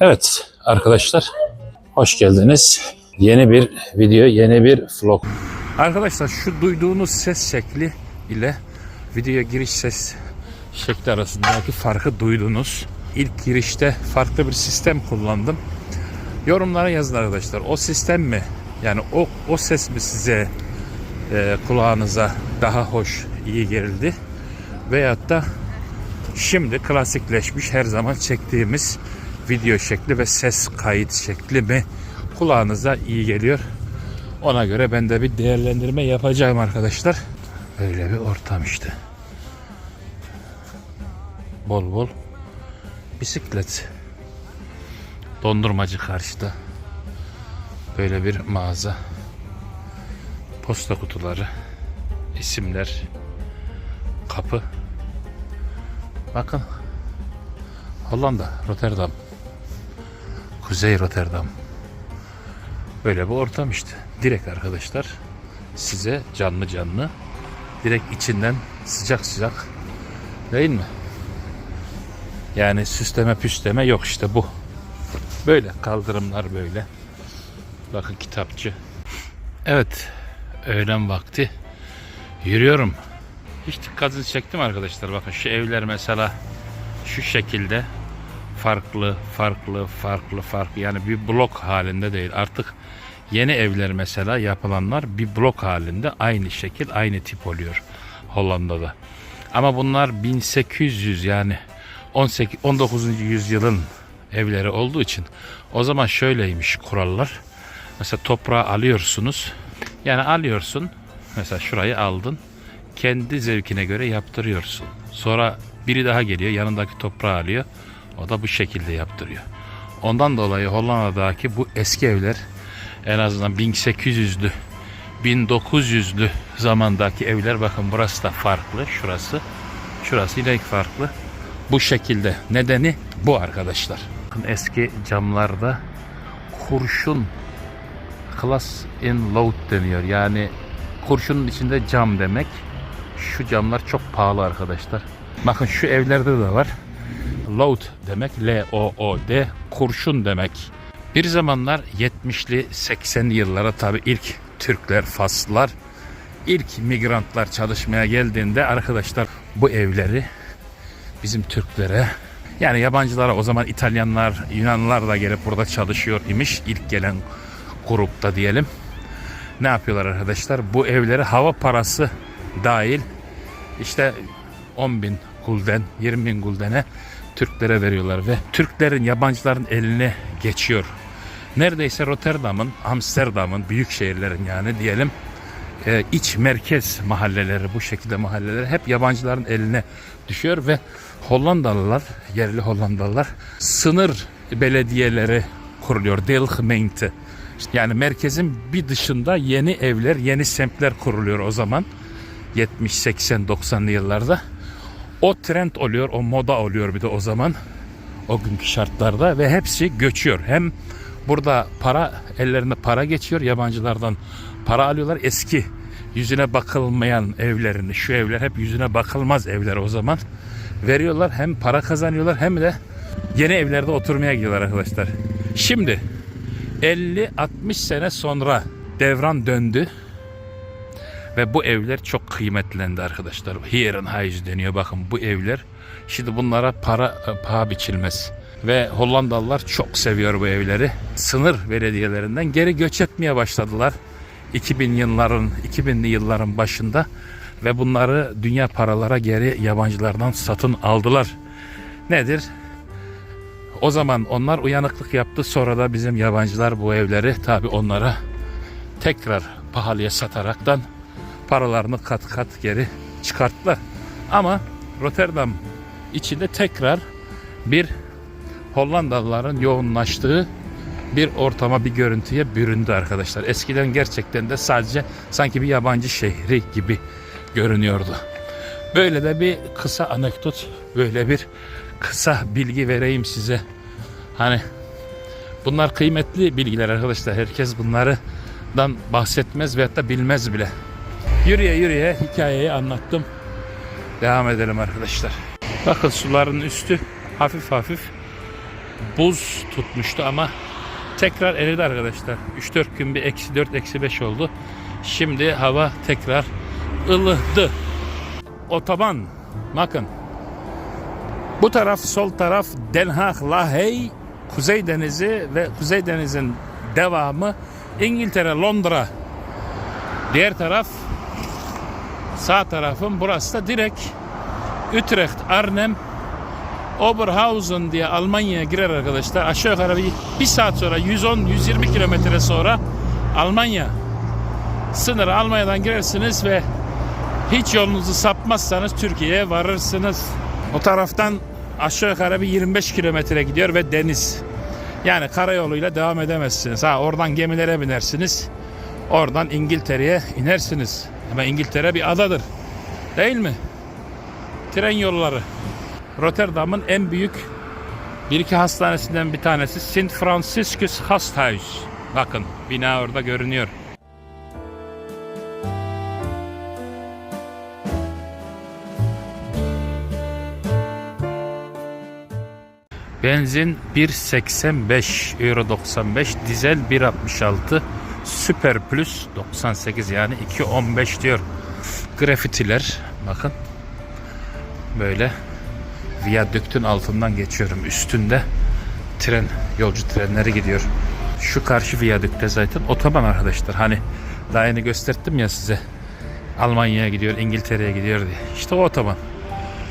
Evet arkadaşlar hoş geldiniz. Yeni bir video, yeni bir vlog. Arkadaşlar şu duyduğunuz ses şekli ile videoya giriş ses şekli arasındaki farkı duydunuz. İlk girişte farklı bir sistem kullandım. Yorumlara yazın arkadaşlar. O sistem mi? Yani o o ses mi size e, kulağınıza daha hoş, iyi geldi? Veyahut da Şimdi klasikleşmiş her zaman çektiğimiz video şekli ve ses kayıt şekli mi kulağınıza iyi geliyor. Ona göre ben de bir değerlendirme yapacağım arkadaşlar. Böyle bir ortam işte. Bol bol bisiklet. Dondurmacı karşıda. Böyle bir mağaza. Posta kutuları. isimler. Kapı. Bakın. Hollanda, Rotterdam. Kuzey Rotterdam. Böyle bir ortam işte. Direkt arkadaşlar size canlı canlı direkt içinden sıcak sıcak değil mi? Yani süsleme püsleme yok işte bu. Böyle kaldırımlar böyle. Bakın kitapçı. Evet. Öğlen vakti yürüyorum. Hiç dikkatinizi çektim arkadaşlar. Bakın şu evler mesela şu şekilde farklı, farklı, farklı, farklı. Yani bir blok halinde değil. Artık yeni evler mesela yapılanlar bir blok halinde aynı şekil, aynı tip oluyor Hollanda'da. Ama bunlar 1800 yani 18 19. yüzyılın evleri olduğu için o zaman şöyleymiş kurallar. Mesela toprağı alıyorsunuz. Yani alıyorsun. Mesela şurayı aldın kendi zevkine göre yaptırıyorsun. Sonra biri daha geliyor yanındaki toprağı alıyor. O da bu şekilde yaptırıyor. Ondan dolayı Hollanda'daki bu eski evler en azından 1800'lü 1900'lü zamandaki evler bakın burası da farklı. Şurası. Şurası yine farklı. Bu şekilde. Nedeni bu arkadaşlar. Eski camlarda kurşun class in load deniyor. Yani kurşunun içinde cam demek. Şu camlar çok pahalı arkadaşlar. Bakın şu evlerde de var. Load demek. L-O-O-D. Kurşun demek. Bir zamanlar 70'li 80'li yıllara tabi ilk Türkler, Faslılar, ilk migrantlar çalışmaya geldiğinde arkadaşlar bu evleri bizim Türklere yani yabancılara o zaman İtalyanlar, Yunanlılar da gelip burada çalışıyor imiş ilk gelen grupta diyelim. Ne yapıyorlar arkadaşlar? Bu evleri hava parası dahil işte 10 bin gulden 20 bin guldene Türklere veriyorlar ve Türklerin yabancıların eline geçiyor. Neredeyse Rotterdam'ın, Amsterdam'ın büyük şehirlerin yani diyelim e, iç merkez mahalleleri bu şekilde mahalleleri hep yabancıların eline düşüyor ve Hollandalılar, yerli Hollandalılar sınır belediyeleri kuruluyor. Deelgemeente. Yani merkezin bir dışında yeni evler, yeni semtler kuruluyor o zaman. 70, 80, 90'lı yıllarda. O trend oluyor, o moda oluyor bir de o zaman. O günkü şartlarda ve hepsi göçüyor. Hem burada para, ellerinde para geçiyor. Yabancılardan para alıyorlar. Eski yüzüne bakılmayan evlerini, şu evler hep yüzüne bakılmaz evler o zaman. Veriyorlar hem para kazanıyorlar hem de yeni evlerde oturmaya gidiyorlar arkadaşlar. Şimdi 50-60 sene sonra devran döndü. Ve bu evler çok kıymetlendi arkadaşlar. Herenhuis deniyor bakın bu evler. Şimdi bunlara para e, paha biçilmez. Ve Hollandalılar çok seviyor bu evleri. Sınır belediyelerinden geri göç etmeye başladılar. 2000 yılların 2000'li yılların başında ve bunları dünya paralara geri yabancılardan satın aldılar. Nedir? O zaman onlar uyanıklık yaptı. Sonra da bizim yabancılar bu evleri tabi onlara tekrar pahalıya sataraktan paralarını kat kat geri çıkarttılar. Ama Rotterdam içinde tekrar bir Hollandalıların yoğunlaştığı bir ortama bir görüntüye büründü arkadaşlar. Eskiden gerçekten de sadece sanki bir yabancı şehri gibi görünüyordu. Böyle de bir kısa anekdot, böyle bir kısa bilgi vereyim size. Hani bunlar kıymetli bilgiler arkadaşlar. Herkes bunlardan bahsetmez veyahut da bilmez bile. Yürüye yürüye hikayeyi anlattım. Devam edelim arkadaşlar. Bakın suların üstü hafif hafif buz tutmuştu ama tekrar eridi arkadaşlar. 3-4 gün bir eksi 4 eksi 5 oldu. Şimdi hava tekrar ılıdı. Otoban bakın. Bu taraf sol taraf Den Haag Lahey Kuzey Denizi ve Kuzey Deniz'in devamı İngiltere Londra. Diğer taraf sağ tarafım burası da direkt Utrecht Arnhem Oberhausen diye Almanya'ya girer arkadaşlar. Aşağı yukarı bir, bir saat sonra 110-120 kilometre sonra Almanya sınırı Almanya'dan girersiniz ve hiç yolunuzu sapmazsanız Türkiye'ye varırsınız. O taraftan aşağı yukarı bir 25 kilometre gidiyor ve deniz. Yani karayoluyla devam edemezsiniz. Ha oradan gemilere binersiniz. Oradan İngiltere'ye inersiniz. Ama İngiltere bir adadır. Değil mi? Tren yolları. Rotterdam'ın en büyük bir iki hastanesinden bir tanesi St. Franciscus Gasthuis. Bakın bina orada görünüyor. Benzin 1.85 euro 95 dizel 1.66 süper plus 98 yani 2.15 diyor grafitiler bakın böyle viyadüktün altından geçiyorum üstünde tren yolcu trenleri gidiyor şu karşı viyadükte zaten otoban arkadaşlar hani daha yeni gösterdim ya size Almanya'ya gidiyor İngiltere'ye gidiyor diye işte o otoban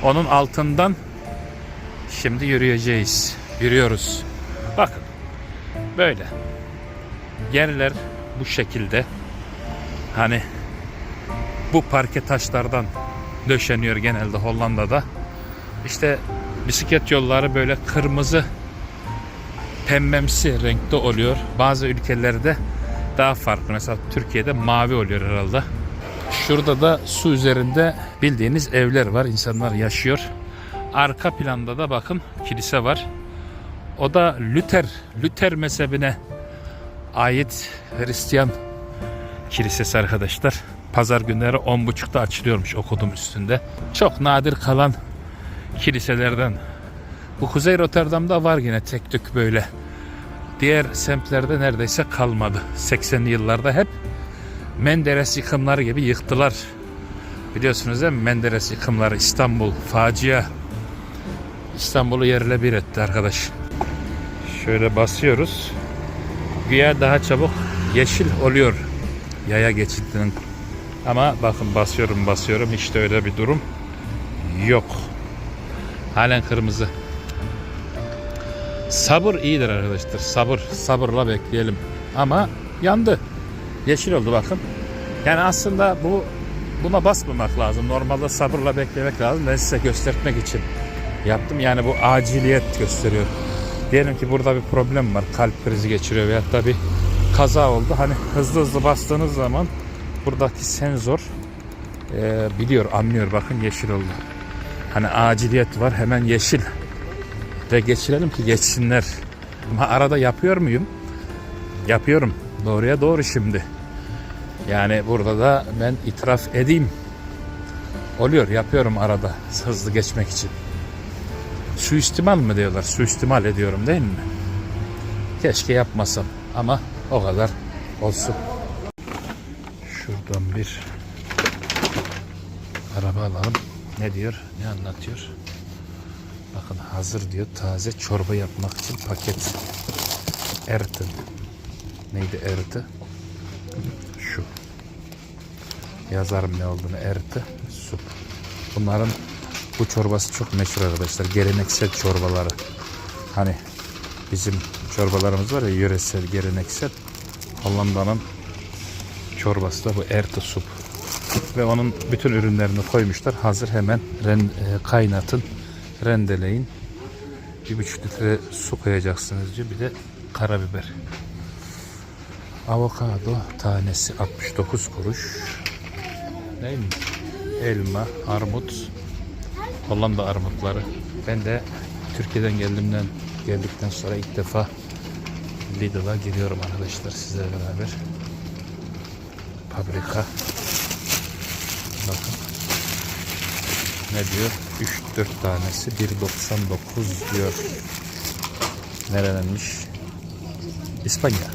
onun altından Şimdi yürüyeceğiz. Yürüyoruz. Bakın. Böyle. Yerler bu şekilde. Hani bu parke taşlardan döşeniyor genelde Hollanda'da. İşte bisiklet yolları böyle kırmızı pembemsi renkte oluyor. Bazı ülkelerde daha farklı. Mesela Türkiye'de mavi oluyor herhalde. Şurada da su üzerinde bildiğiniz evler var. İnsanlar yaşıyor. Arka planda da bakın kilise var. O da Luther, Luther mezhebine ait Hristiyan kilisesi arkadaşlar. Pazar günleri 10.30'da açılıyormuş okudum üstünde. Çok nadir kalan kiliselerden. Bu Kuzey Rotterdam'da var yine tek tük böyle. Diğer semtlerde neredeyse kalmadı. 80'li yıllarda hep Menderes yıkımları gibi yıktılar. Biliyorsunuz değil mi? Menderes yıkımları İstanbul facia. İstanbul'u yerle bir etti arkadaş. Şöyle basıyoruz. Güya daha çabuk yeşil oluyor yaya geçidinin. Ama bakın basıyorum basıyorum işte öyle bir durum yok. Halen kırmızı. Sabır iyidir arkadaşlar. Sabır. Sabırla bekleyelim. Ama yandı. Yeşil oldu bakın. Yani aslında bu buna basmamak lazım. Normalde sabırla beklemek lazım. Ben size göstermek için yaptım. Yani bu aciliyet gösteriyor. Diyelim ki burada bir problem var. Kalp krizi geçiriyor veyahut da bir kaza oldu. Hani hızlı hızlı bastığınız zaman buradaki sensör e, biliyor, anlıyor. Bakın yeşil oldu. Hani aciliyet var. Hemen yeşil. Ve geçirelim ki geçsinler. Ama arada yapıyor muyum? Yapıyorum. Doğruya doğru şimdi. Yani burada da ben itiraf edeyim. Oluyor yapıyorum arada hızlı geçmek için. Suistimal mı diyorlar? Suistimal ediyorum değil mi? Keşke yapmasam ama o kadar olsun. Şuradan bir araba alalım. Ne diyor? Ne anlatıyor? Bakın hazır diyor. Taze çorba yapmak için paket. Ertin. Neydi erti? Şu. Yazarım ne olduğunu. Erti. Sup. Bunların bu çorbası çok meşhur arkadaşlar. Geleneksel çorbaları. Hani bizim çorbalarımız var ya yöresel, geleneksel. Hollanda'nın çorbası da bu erti sup. Ve onun bütün ürünlerini koymuşlar. Hazır hemen ren, e, kaynatın, rendeleyin. Bir buçuk litre su koyacaksınız diyor. Bir de karabiber. Avokado tanesi 69 kuruş. Değil mi? Elma, armut, Hollanda armutları. Ben de Türkiye'den geldiğimden geldikten sonra ilk defa Lidl'a giriyorum arkadaşlar sizlerle beraber. Paprika. Bakın. Ne diyor? 3-4 tanesi 1.99 diyor. Nerelenmiş? İspanya.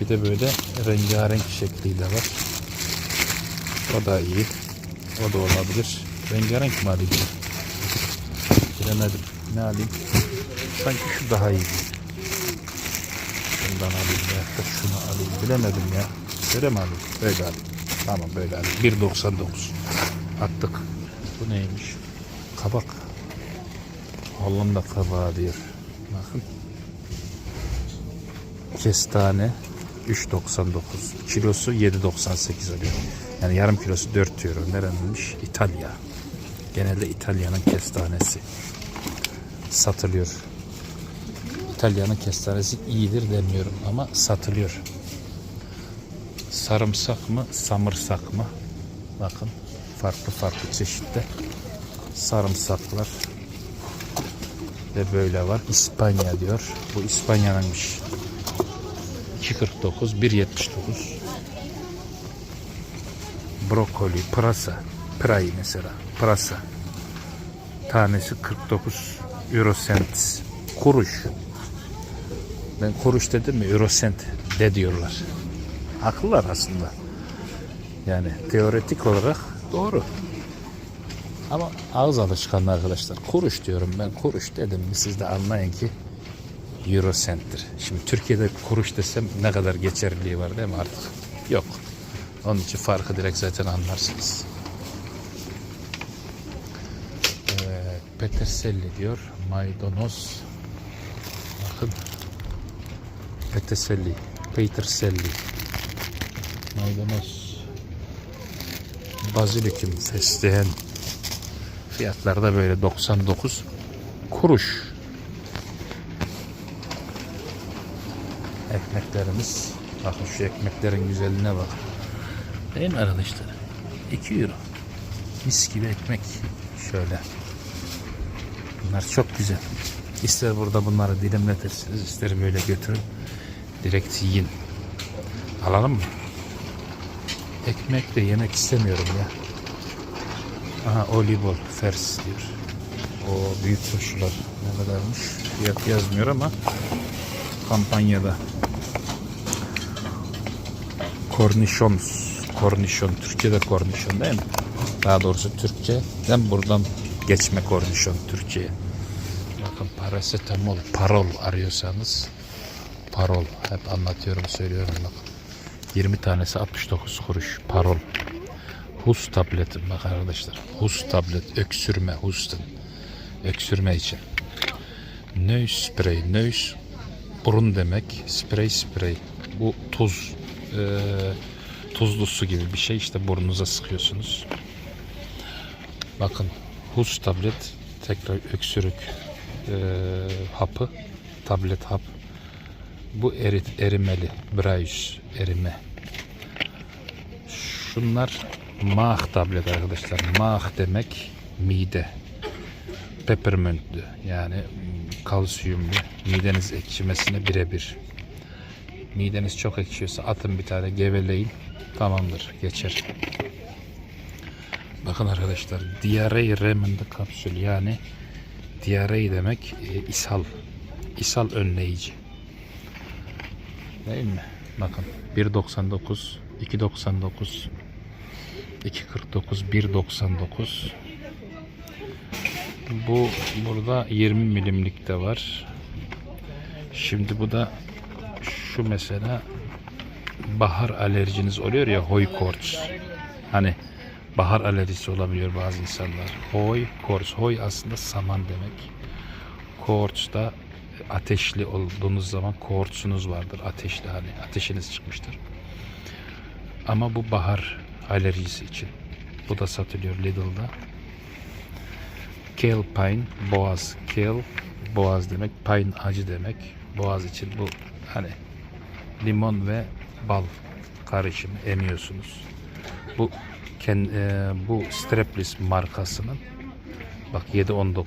Bir de böyle rengarenk şekliyle var. O da iyi. O da olabilir. Rengarenk mi alayım? Bilemedim. Ne alayım? Sanki şu daha iyi. Şundan alayım ya şunu alayım. Bilemedim ya. Böyle mi alayım? Böyle alayım. Tamam böyle alayım. 1.99. Attık. Bu neymiş? Kabak. Hollanda kabağı diyor. Bakın. Kestane 3.99. Kilosu 7.98 oluyor. Yani yarım kilosu 4 euro. Nerenmiş? İtalya. Genelde İtalya'nın kestanesi satılıyor. İtalya'nın kestanesi iyidir demiyorum ama satılıyor. Sarımsak mı, samırsak mı? Bakın farklı farklı çeşitte sarımsaklar ve böyle var. İspanya diyor. Bu İspanya'nınmış. 2.49, 1.79. Brokoli, pırasa. Pray mesela. Pırasa. Tanesi 49 Eurocent. Kuruş. Ben kuruş dedim mi Eurocent de diyorlar. Haklılar aslında. Yani teoretik olarak doğru. Ama ağız alışkanlığı arkadaşlar. Kuruş diyorum ben. Kuruş dedim mi siz de anlayın ki Eurocent'tir. Şimdi Türkiye'de kuruş desem ne kadar geçerliliği var değil mi artık? Yok. Onun için farkı direkt zaten anlarsınız. Evet, peterselli diyor. Maydanoz. Bakın. Peterselli. Peterselli. Maydanoz. Bazilikum fesleğen. Fiyatlar da böyle 99 kuruş. Ekmeklerimiz. Bakın şu ekmeklerin güzelliğine bak. Değil mi arkadaşlar? 2 euro. Mis gibi ekmek. Şöyle. Bunlar çok güzel. İster burada bunları dilimletirsiniz, ister böyle götürün. Direkt yiyin. Alalım mı? Ekmek de yemek istemiyorum ya. Aha olibol fers diyor. O büyük turşular ne kadarmış? Fiyat yazmıyor ama kampanyada. Kornişon. Kornişon. Türkçe'de kornişon değil mi? Daha doğrusu Türkçe'den buradan geçme kornişon Türkçe'ye. Bakın parasetamol, parol arıyorsanız parol. Hep anlatıyorum, söylüyorum bak. 20 tanesi 69 kuruş. Parol. Hus tableti bak arkadaşlar. Hus tablet. Öksürme, hustun. Öksürme için. Nös sprey. Nös burun demek. Sprey sprey. Bu tuz. Ee, tuzlu su gibi bir şey. İşte burnunuza sıkıyorsunuz. Bakın Hus tablet tekrar öksürük hapı tablet hap. Bu erit erimeli Braus erime. Şunlar mah tablet arkadaşlar. Mah demek mide. Peppermintlü yani kalsiyumlu mideniz ekşimesine birebir. Mideniz çok ekşiyorsa atın bir tane geveleyin tamamdır geçer. Bakın arkadaşlar diyarey remende kapsül yani diyarey demek e, ishal. ishal önleyici. Değil mi? Bakın 1.99 2.99 2.49 1.99 Bu burada 20 milimlik de var. Şimdi bu da şu mesela bahar alerjiniz oluyor ya hoykorts. Hani bahar alerjisi olabiliyor bazı insanlar. Hoy, korts. Hoy aslında saman demek. Korts da ateşli olduğunuz zaman kortsunuz vardır. Ateşli hani ateşiniz çıkmıştır. Ama bu bahar alerjisi için. Bu da satılıyor Lidl'da. Kale pine, boğaz. Kale, boğaz demek. Pine acı demek. Boğaz için bu hani limon ve bal karışımı emiyorsunuz. Bu Ken, e, bu Streplis markasının bak 7.19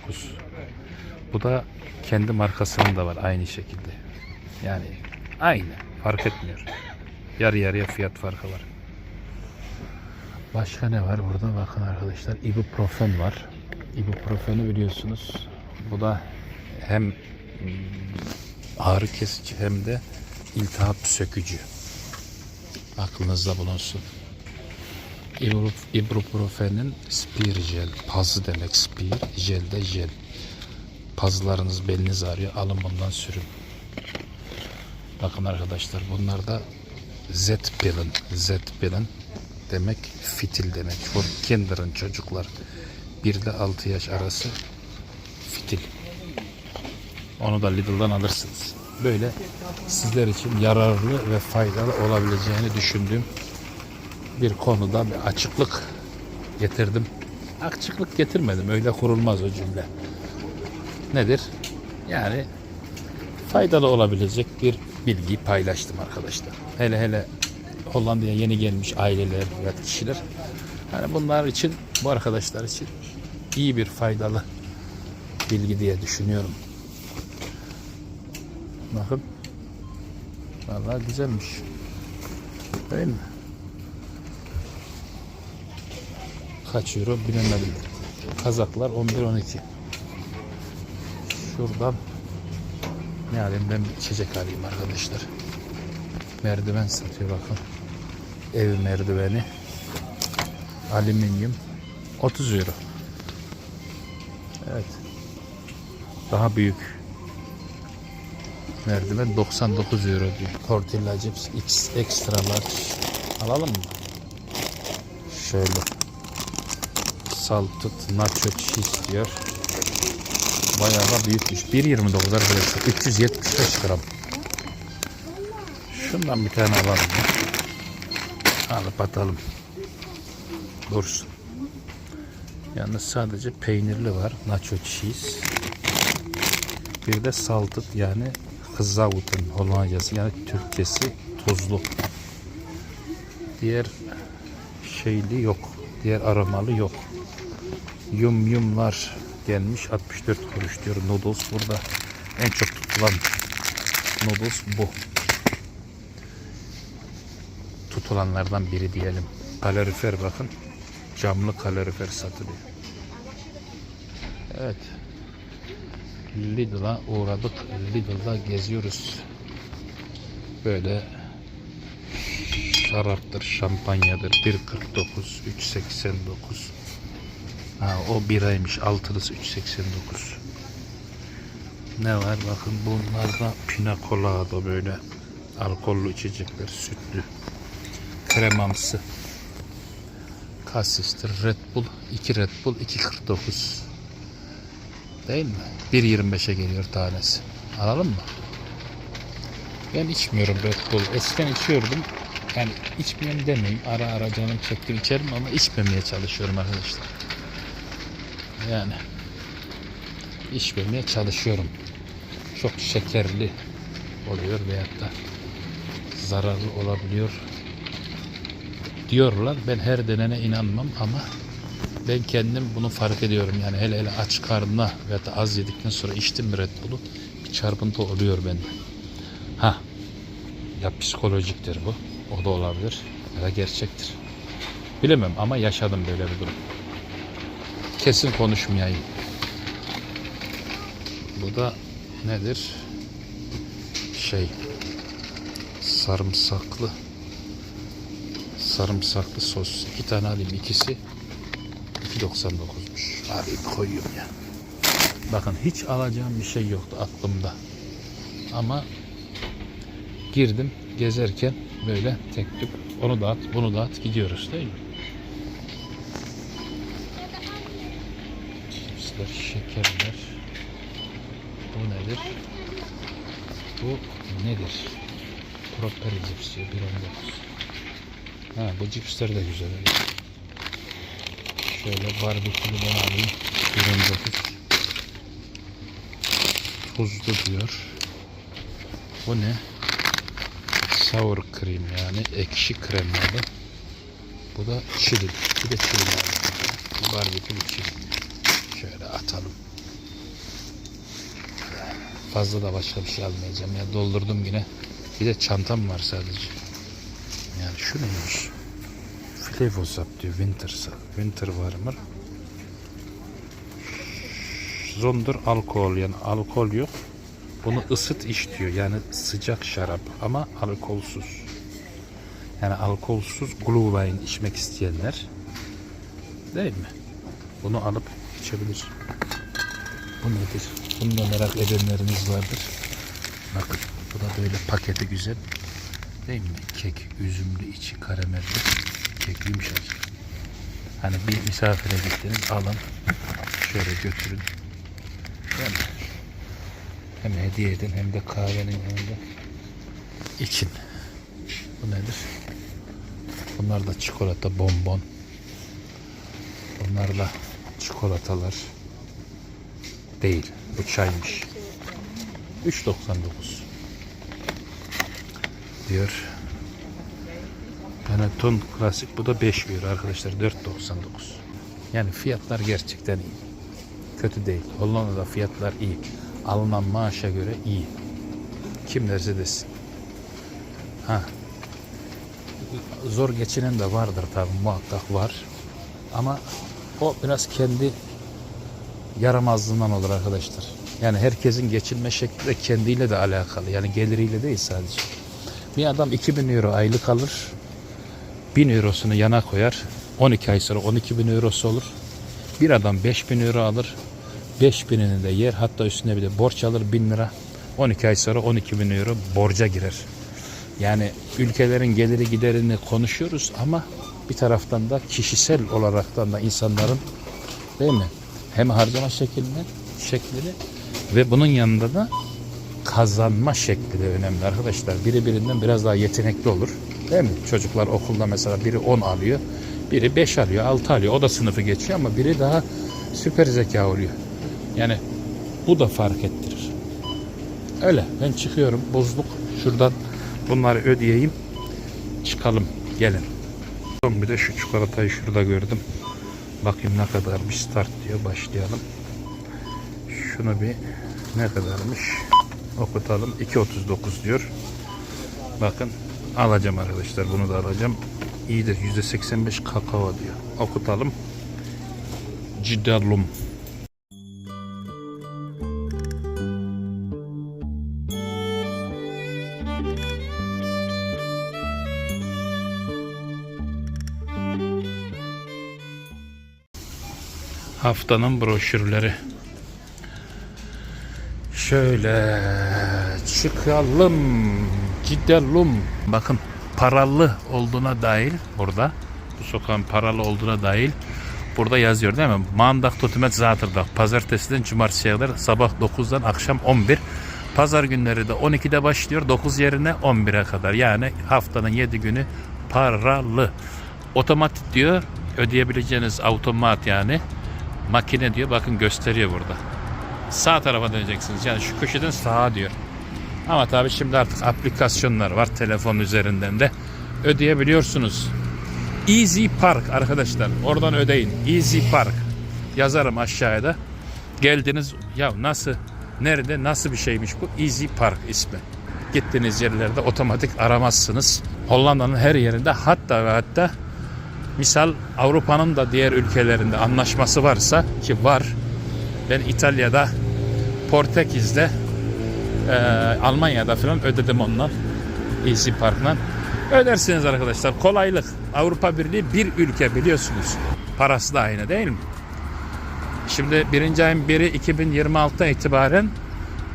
bu da kendi markasının da var aynı şekilde. Yani aynı fark etmiyor. Yarı yarıya fiyat farkı var. Başka ne var? Burada bakın arkadaşlar ibuprofen var. İbuprofeni biliyorsunuz. Bu da hem ağrı kesici hem de iltihap sökücü. Aklınızda bulunsun. Ibuprofenin spir jel. Pazı demek spir. Jel de jel. Pazılarınız beliniz ağrıyor. Alın bundan sürün. Bakın arkadaşlar bunlar da Z-Pillen. Z-Pillen demek fitil demek. For kinder'ın çocuklar. 1 ile 6 yaş arası fitil. Onu da Lidl'dan alırsınız. Böyle sizler için yararlı ve faydalı olabileceğini düşündüğüm bir konuda bir açıklık getirdim. Açıklık getirmedim. Öyle kurulmaz o cümle. Nedir? Yani faydalı olabilecek bir bilgiyi paylaştım arkadaşlar. Hele hele Hollanda'ya yeni gelmiş aileler ve kişiler. Yani bunlar için, bu arkadaşlar için iyi bir faydalı bilgi diye düşünüyorum. Bakın. Vallahi güzelmiş. Değil mi? Kaç euro bilemedim. Kazaklar 11-12. Şuradan ne alayım ben bir içecek alayım arkadaşlar. Merdiven satıyor bakın. Ev merdiveni. Alüminyum. 30 euro. Evet. Daha büyük merdiven 99 euro diyor. Tortilla cips X extra. Alalım mı? Şöyle. Salted nacho cheese diyor. Bayağı da büyükmüş. 1.29 arkadaşlar. 375 gram. Şundan bir tane alalım. Alıp atalım. Dursun. Yalnız sadece peynirli var. Nacho cheese. Bir de salted yani kızavutun Hollandacası yani Türkçesi tuzlu. Diğer şeyli yok. Diğer aromalı yok. Yum yumlar gelmiş 64 kuruş diyor. Noodles burada en çok tutulan noodles bu. Tutulanlardan biri diyelim. Kalorifer bakın. Camlı kalorifer satılıyor. Evet. Lidl'a uğradık. Lidl'da geziyoruz. Böyle şaraptır, şampanyadır. 1.49, 3.89. Ha, o biraymış. Altılısı 3.89. Ne var? Bakın bunlarda pina colada böyle alkollü içecekler, sütlü, kremamsı. Kassistir, Red Bull, 2 Red Bull, 2.49. Değil mi? 1.25'e geliyor tanesi. Alalım mı? Ben içmiyorum Red Bull. Eskiden içiyordum. Yani içmeyen demeyeyim. Ara ara canım çekti içerim ama içmemeye çalışıyorum arkadaşlar. Yani içmemeye çalışıyorum. Çok şekerli oluyor veyahut da zararlı olabiliyor diyorlar. Ben her denene inanmam ama ben kendim bunu fark ediyorum. Yani hele hele aç karnına veya da az yedikten sonra içtim mi Red Bull'u bir çarpıntı oluyor bende. Ha ya psikolojiktir bu. O da olabilir. Ya da gerçektir. Bilemem ama yaşadım böyle bir durum. Kesin konuşmayayım. Bu da nedir? Şey sarımsaklı sarımsaklı sos. İki tane alayım. ikisi 2.99'muş. Arayıp koyuyorum ya. Bakın hiç alacağım bir şey yoktu aklımda. Ama girdim gezerken böyle tek tük onu da at bunu da at gidiyoruz değil mi? Cipsler, şekerler. Bu nedir? Bu nedir? Properi cips diyor 1.19. Ha bu cipsler de güzel. öyle. Şöyle barbekülü ben alayım. 1.19. Tuzlu diyor. Bu ne? Sour cream yani ekşi kremalı. Bu da çili. Bir de çili. Bu barbekülü çili. Şöyle atalım. Fazla da başka bir şey almayacağım ya. Doldurdum yine. Bir de çantam var sadece. Yani şu neymiş? Flavosap diyor. Winter, winter var mı? Zonder alkol yani alkol yok. Bunu ısıt iç diyor. Yani sıcak şarap ama alkolsüz. Yani alkolsüz Glühwein içmek isteyenler değil mi? Bunu alıp içebilir. Bu nedir? Bunu da merak edenleriniz vardır. Bakın bu da böyle paketi güzel. Değil mi? Kek, üzümlü içi karamelli. Kek yumuşacık. Hani bir misafire gittiniz alın. Şöyle götürün. Mi? Hem hediye edin hem de kahvenin yanında için. Bu nedir? Bunlar da çikolata bonbon. Bunlar da çikolatalar. Değil. Bu çaymış. 3.99 diyor. Benetton klasik bu da 5 euro arkadaşlar 4.99. Yani fiyatlar gerçekten iyi. Kötü değil. Hollanda'da fiyatlar iyi. Alınan maaşa göre iyi. Kim derse desin. Ha. Zor geçinen de vardır tabi muhakkak var. Ama o biraz kendi yaramazlığından olur arkadaşlar. Yani herkesin geçinme şekli de kendiyle de alakalı. Yani geliriyle değil sadece. Bir adam 2000 euro aylık alır. 1000 eurosunu yana koyar. 12 ay sonra 12 bin eurosu olur. Bir adam 5000 euro alır. 5000'ini de yer. Hatta üstüne bir de borç alır 1000 lira. 12 ay sonra 12 bin euro borca girer. Yani ülkelerin geliri giderini konuşuyoruz ama bir taraftan da kişisel olaraktan da insanların değil mi? Hem harcama şeklini, şeklini ve bunun yanında da kazanma şekli de önemli arkadaşlar. Biri birinden biraz daha yetenekli olur. Değil mi? Çocuklar okulda mesela biri 10 alıyor, biri 5 alıyor, 6 alıyor. O da sınıfı geçiyor ama biri daha süper zeka oluyor. Yani bu da fark ettirir. Öyle. Ben çıkıyorum. Buzluk. Şuradan bunları ödeyeyim. Çıkalım. Gelin. Bir de şu çikolatayı şurada gördüm. Bakayım ne kadarmış. Start diyor. Başlayalım. Şunu bir ne kadarmış okutalım. 2.39 diyor. Bakın alacağım arkadaşlar. Bunu da alacağım. İyidir. %85 kakao diyor. Okutalım. Cidalum. Haftanın broşürleri. Şöyle çıkalım, gidelim. Bakın paralı olduğuna dair burada, bu sokağın paralı olduğuna dair burada yazıyor değil mi? Mandak Totimet Zatırdak. Pazartesiden cumartesiye kadar sabah 9'dan akşam 11. Pazar günleri de 12'de başlıyor. 9 yerine 11'e kadar. Yani haftanın 7 günü paralı. Otomatik diyor. Ödeyebileceğiniz otomat yani. Makine diyor. Bakın gösteriyor burada sağ tarafa döneceksiniz. Yani şu köşeden sağa diyor. Ama tabii şimdi artık aplikasyonlar var telefon üzerinden de ödeyebiliyorsunuz. Easy Park arkadaşlar. Oradan ödeyin. Easy Park. Yazarım aşağıya da. Geldiniz ya nasıl nerede nasıl bir şeymiş bu? Easy Park ismi. Gittiğiniz yerlerde otomatik aramazsınız. Hollanda'nın her yerinde hatta ve hatta misal Avrupa'nın da diğer ülkelerinde anlaşması varsa ki var ben İtalya'da, Portekiz'de, e, Almanya'da falan ödedim ondan. Easy Park'la. Ödersiniz arkadaşlar. Kolaylık. Avrupa Birliği bir ülke biliyorsunuz. Parası da aynı değil mi? Şimdi birinci ayın biri 2026'dan itibaren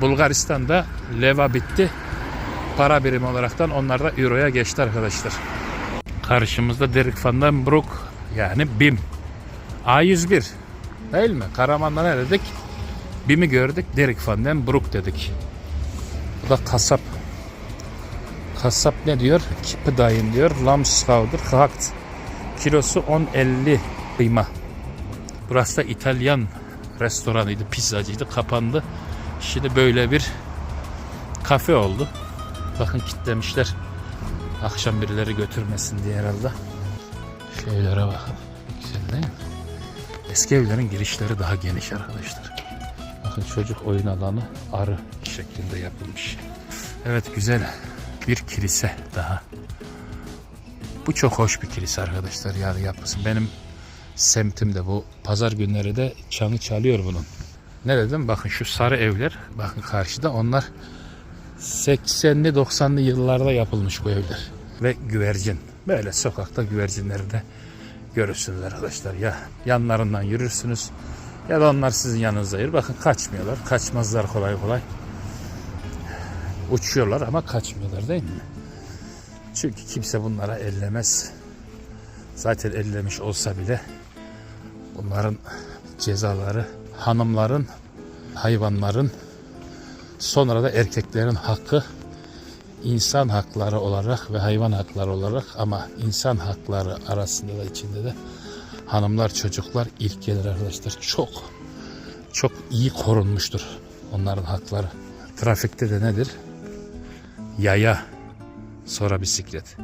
Bulgaristan'da leva bitti. Para birimi olaraktan onlar da euroya geçti arkadaşlar. Karşımızda Derek Van den Broek yani BİM. A101 Değil mi? Karaman'da ne dedik? Bimi gördük. Derek Van den Broek dedik. Bu da kasap. Kasap ne diyor? Kipidayın diyor. Lamschauder gehakt. Kilosu 10.50 kıyma. Burası da İtalyan restoranıydı, pizzacıydı. Kapandı. Şimdi böyle bir kafe oldu. Bakın kitlemişler. Akşam birileri götürmesin diye herhalde. Şeylere bakın. Güzel değil mi? Eski evlerin girişleri daha geniş arkadaşlar. Bakın çocuk oyun alanı arı şeklinde yapılmış. Evet güzel bir kilise daha. Bu çok hoş bir kilise arkadaşlar yani yapısı. Benim semtimde bu pazar günleri de çanı çalıyor bunun. Ne dedim? Bakın şu sarı evler. Bakın karşıda onlar 80'li 90'lı yıllarda yapılmış bu evler. Ve güvercin. Böyle sokakta güvercinleri de görürsünüz arkadaşlar. Ya yanlarından yürürsünüz ya da onlar sizin yanınızda yürür. Bakın kaçmıyorlar. Kaçmazlar kolay kolay. Uçuyorlar ama kaçmıyorlar değil mi? Çünkü kimse bunlara ellemez. Zaten ellemiş olsa bile bunların cezaları hanımların, hayvanların sonra da erkeklerin hakkı insan hakları olarak ve hayvan hakları olarak ama insan hakları arasında da içinde de hanımlar çocuklar ilk gelir arkadaşlar. Çok çok iyi korunmuştur onların hakları. Trafikte de nedir? Yaya sonra bisiklet.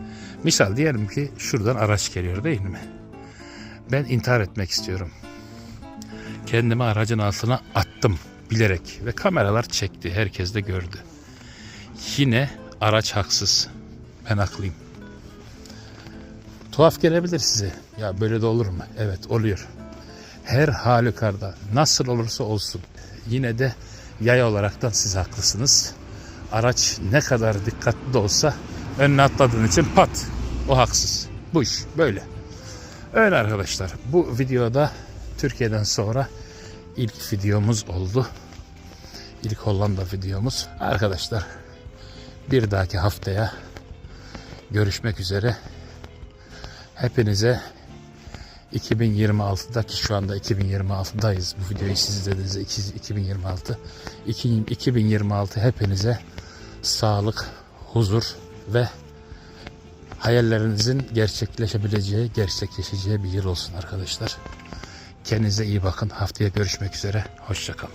Misal diyelim ki şuradan araç geliyor değil mi? Ben intihar etmek istiyorum. Kendimi aracın altına attım bilerek ve kameralar çekti. Herkes de gördü. Yine araç haksız. Ben haklıyım. Tuhaf gelebilir size. Ya böyle de olur mu? Evet oluyor. Her halükarda nasıl olursa olsun yine de yaya olaraktan siz haklısınız. Araç ne kadar dikkatli de olsa önüne atladığın için pat o haksız. Bu iş böyle. Öyle arkadaşlar. Bu videoda Türkiye'den sonra ilk videomuz oldu. İlk Hollanda videomuz. Arkadaşlar bir dahaki haftaya görüşmek üzere. Hepinize 2026'da ki şu anda 2026'dayız. Bu videoyu siz izlediğinizde iki- 2026. İki- 2026 hepinize sağlık, huzur ve hayallerinizin gerçekleşebileceği, gerçekleşeceği bir yıl olsun arkadaşlar. Kendinize iyi bakın. Haftaya görüşmek üzere. Hoşçakalın.